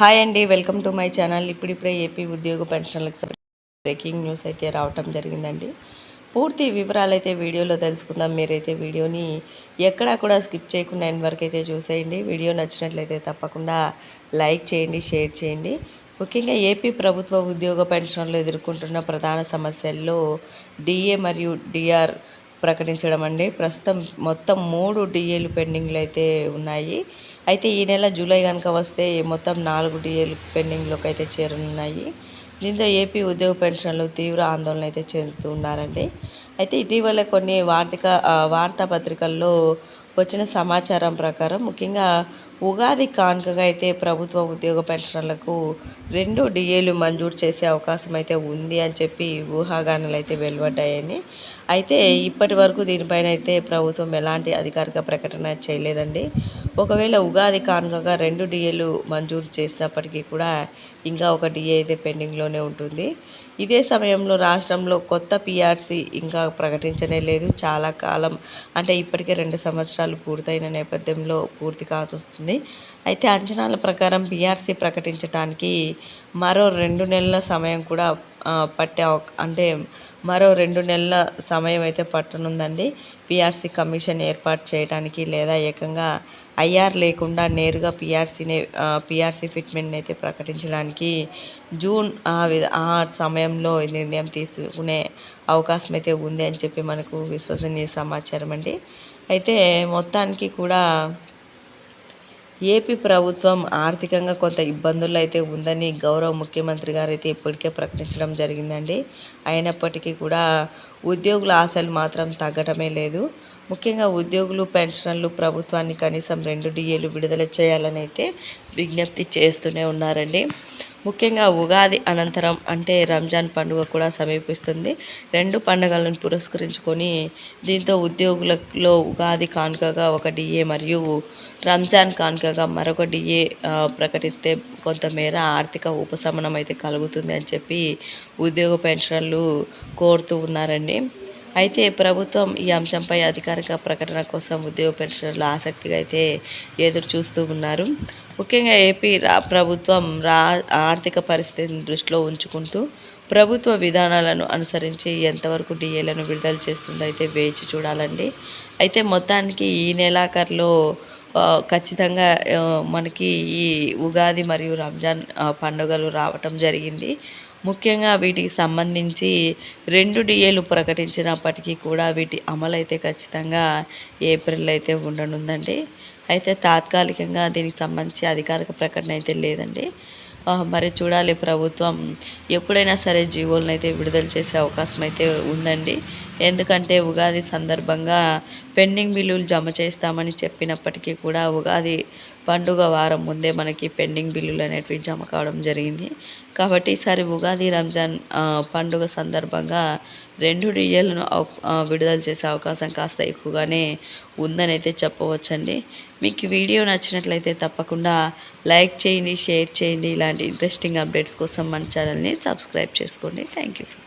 Hi అండి welcome to my channel ఇప్పుడిప్పుడే AP ఉద్యోగ పెన్షన్లకు బ్రేకింగ్ న్యూస్ అయితే రావటం జరిగిందండి. పూర్తి వివరాలు అయితే వీడియోలో తెలుసుకుందాం. మీరైతే వీడియోని ఎక్కడా కూడా స్కిప్ చేయకుండా ఎండ్ వరకు అయితే చూసేయండి. వీడియో నచ్చినట్లయితే తప్పకుండా లైక్ చేయండి షేర్ చేయండి. ముఖ్యంగా ఏపీ ప్రభుత్వ ఉద్యోగ పెన్షన్లు ఎదుర్కొంటున్న ప్రధాన సమస్యల్లో డిఏ మరియు డిఆర్ ప్రకటించడం అండి. ప్రస్తుతం మొత్తం మూడు డిఏలు పెండింగ్లు అయితే ఉన్నాయి. అయితే ఈ నెల జూలై కనుక వస్తే మొత్తం నాలుగు డిఏలు పెండింగ్లోకి అయితే చేరనున్నాయి. దీంతో ఏపీ ఉద్యోగ పెన్షన్లు తీవ్ర ఆందోళన అయితే చెందుతున్నారండి అయితే ఇటీవల కొన్ని వార్తిక వార్తాపత్రికల్లో వచ్చిన సమాచారం ప్రకారం ముఖ్యంగా ఉగాది కానుకగా అయితే ప్రభుత్వ ఉద్యోగ పెన్షన్లకు రెండు డిఏలు మంజూరు చేసే అవకాశం అయితే ఉంది అని చెప్పి ఊహాగానాలు అయితే వెలువడ్డాయని. అయితే ఇప్పటి వరకు దీనిపైన అయితే ప్రభుత్వం ఎలాంటి అధికారిక ప్రకటన చేయలేదండి. ఒకవేళ ఉగాది కానుకగా రెండు డిఏలు మంజూరు చేసినప్పటికీ కూడా ఇంకా ఒక డిఏ అయితే పెండింగ్లోనే ఉంటుంది. ఇదే సమయంలో రాష్ట్రంలో కొత్త పిఆర్సి ఇంకా ప్రకటించనే లేదు. చాలా కాలం అంటే ఇప్పటికే రెండు సంవత్సరాలు పూర్తయిన నేపథ్యంలో పూర్తి కావస్తుంది అయితే అంచనాల ప్రకారం పిఆర్సీ ప్రకటించడానికి మరో రెండు నెలల సమయం కూడా పట్టే అంటే మరో రెండు నెలల సమయం అయితే పట్టనుందండి. పిఆర్సీ కమిషన్ ఏర్పాటు చేయడానికి లేదా ఏకంగా ఐఆర్ లేకుండా నేరుగా పిఆర్సీనే పిఆర్సీ ఫిట్మెంట్ని అయితే ప్రకటించడానికి జూన్ ఆ విధ- ఆ సమయంలో నిర్ణయం తీసుకునే అవకాశం అయితే ఉంది అని చెప్పి మనకు విశ్వసనీయ సమాచారం అండి అయితే మొత్తానికి కూడా ఏపీ ప్రభుత్వం ఆర్థికంగా కొంత ఇబ్బందుల్లో అయితే ఉందని గౌరవ ముఖ్యమంత్రి గారు అయితే ఇప్పటికే ప్రకటించడం జరిగిందండి. అయినప్పటికీ కూడా ఉద్యోగుల ఆశలు మాత్రం తగ్గటమే లేదు. ముఖ్యంగా ఉద్యోగులు పెన్షన్లు ప్రభుత్వాన్ని కనీసం రెండు డిఏలు విడుదల చేయాలని అయితే విజ్ఞప్తి చేస్తూనే ఉన్నారండి. ముఖ్యంగా ఉగాది అనంతరం అంటే రంజాన్ పండుగ కూడా సమీపిస్తుంది. రెండు పండుగలను పురస్కరించుకొని దీంతో ఉద్యోగులలో ఉగాది కానుకగా ఒక డిఏ మరియు రంజాన్ కానుకగా మరొక డిఏ ప్రకటిస్తే కొంతమేర ఆర్థిక ఉపశమనం అయితే కలుగుతుంది అని చెప్పి ఉద్యోగ పెన్షన్లు కోరుతూ ఉన్నారండి. అయితే ప్రభుత్వం ఈ అంశంపై అధికారిక ప్రకటన కోసం ఉద్యోగ పెన్షనర్లు ఆసక్తిగా అయితే ఎదురు చూస్తూ ఉన్నారు. ముఖ్యంగా ఏపీ ప్రభుత్వం రా ఆర్థిక పరిస్థితిని దృష్టిలో ఉంచుకుంటూ ప్రభుత్వ విధానాలను అనుసరించి ఎంతవరకు డిఏలను విడుదల చేస్తుందో అయితే వేచి చూడాలండి. అయితే మొత్తానికి ఈ నెలాఖరులో ఖచ్చితంగా మనకి ఈ ఉగాది మరియు రంజాన్ పండుగలు రావటం జరిగింది. ముఖ్యంగా వీటికి సంబంధించి రెండు డిఏలు ప్రకటించినప్పటికీ కూడా వీటి అమలు అయితే ఖచ్చితంగా ఏప్రిల్ అయితే ఉండనుందండి. అయితే తాత్కాలికంగా దీనికి సంబంధించి అధికారిక ప్రకటన అయితే లేదండి. మరి చూడాలి ప్రభుత్వం ఎప్పుడైనా సరే జీవోలను అయితే విడుదల చేసే అవకాశం అయితే ఉందండి. ఎందుకంటే ఉగాది సందర్భంగా పెండింగ్ బిల్లులు జమ చేస్తామని చెప్పినప్పటికీ కూడా ఉగాది పండుగ వారం ముందే మనకి పెండింగ్ బిల్లులు అనేటివి జమ కావడం జరిగింది. కాబట్టి ఈసారి ఉగాది రంజాన్ పండుగ సందర్భంగా రెండు డిఏలను విడుదల చేసే అవకాశం కాస్త ఎక్కువగానే ఉందని అయితే చెప్పవచ్చండి. మీకు వీడియో నచ్చినట్లయితే తప్పకుండా లైక్ చేయండి షేర్ చేయండి. ఇలాంటి ఇంట్రెస్టింగ్ అప్డేట్స్ కోసం మన ఛానల్ని సబ్స్క్రైబ్ చేసుకోండి. Thank you